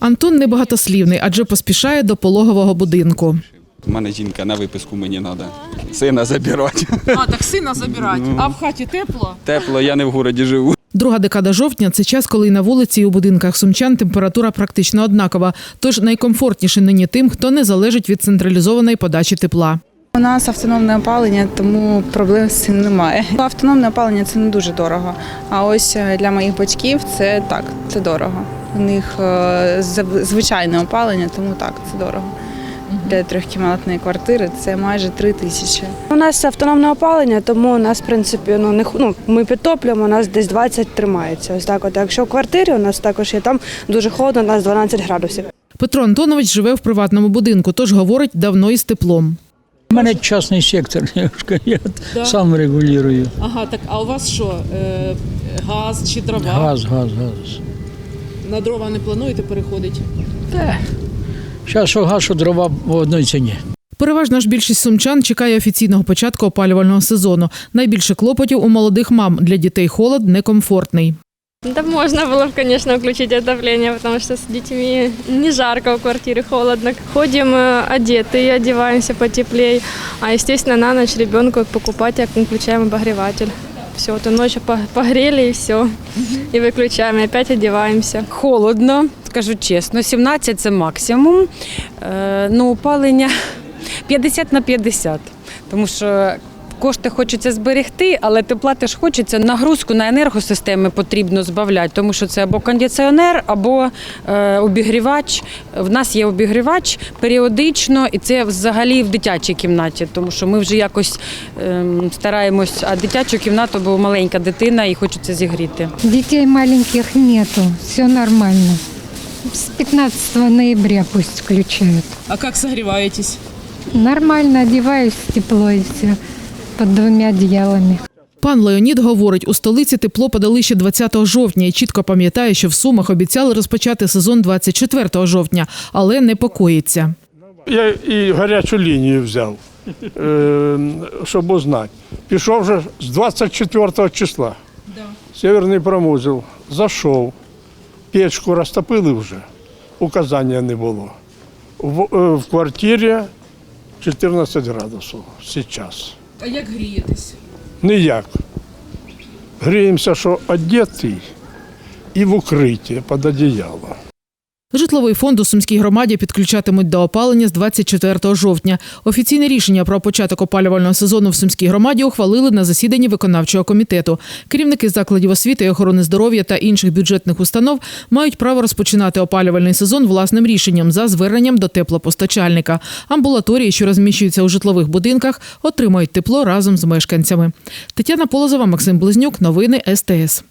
Антон небагатослівний, адже поспішає до пологового будинку. У мене жінка на виписку мені треба. Сина забирати. А, так сина забирати. А в хаті тепло? Тепло, я не в городі живу. Друга декада жовтня це час, коли і на вулиці і у будинках сумчан температура практично однакова. Тож найкомфортніше нині тим, хто не залежить від централізованої подачі тепла. У нас автономне опалення, тому проблем з цим немає. Автономне опалення це не дуже дорого. А ось е, для моїх батьків це так, це дорого. У них е, звичайне опалення, тому так, це дорого. Для трьохкімнатної квартири це майже три тисячі. У нас автономне опалення, тому у нас, в принципі, ну не ну, ми підтоплюємо, у нас десь 20 тримається. Ось так. От якщо в квартирі у нас також є там дуже холодно, у нас 12 градусів. Петро Антонович живе в приватному будинку, тож говорить давно із теплом. У мене частний сектор, я, ж- я Да. сам регулюю. Ага, так а у вас що? Е, газ чи дрова? Газ, газ, газ. На дрова не плануєте переходити? Зараз що газ, що дрова в одній ціні. Переважна ж більшість сумчан чекає офіційного початку опалювального сезону. Найбільше клопотів у молодих мам для дітей холод некомфортний. Да можно было бы, конечно, включить отопление, потому что с детьми не жарко в квартире, холодно. Ходим э, одетые, одеваемся потеплее. А, естественно, на ночь ребенку покупать, а включаем обогреватель. Все, то ночью по- погрели и все. И выключаем, и опять одеваемся. Холодно, скажу чесно, 17 це максимум. Е, ну, опалення 50 на 50, тому що кошти хочеться зберегти, але тепла теж хочеться. Нагрузку на енергосистеми потрібно збавляти, тому що це або кондиціонер, або е, обігрівач. В нас є обігрівач періодично, і це взагалі в дитячій кімнаті, тому що ми вже якось ем, стараємось, а дитячу кімнату, бо маленька дитина і хочеться зігріти. Детей маленьких нету, все нормально. С 15 ноября пусть включают. А як согріваєтесь? Нормально одеваюсь тепло и все под двумя одеялами. Пан Леонід говорить, у столиці тепло подали ще 20 жовтня і чітко пам'ятає, що в Сумах обіцяли розпочати сезон 24 жовтня, але непокоїться. Я і гарячу лінію взяв, е, щоб узнати. Пішов вже з 24 числа. Северний промузел. Зайшов. Печку розтопили вже. Указання не було. В, е, в квартирі 14 градусів зараз. А як грієтесь? Ніяк. Гріємося, що одетий і в укритті під одіяло. Житловий фонд у Сумській громаді підключатимуть до опалення з 24 жовтня. Офіційне рішення про початок опалювального сезону в Сумській громаді ухвалили на засіданні виконавчого комітету. Керівники закладів освіти охорони здоров'я та інших бюджетних установ мають право розпочинати опалювальний сезон власним рішенням за зверненням до теплопостачальника. Амбулаторії, що розміщуються у житлових будинках, отримають тепло разом з мешканцями. Тетяна Полозова, Максим Близнюк. Новини СТС.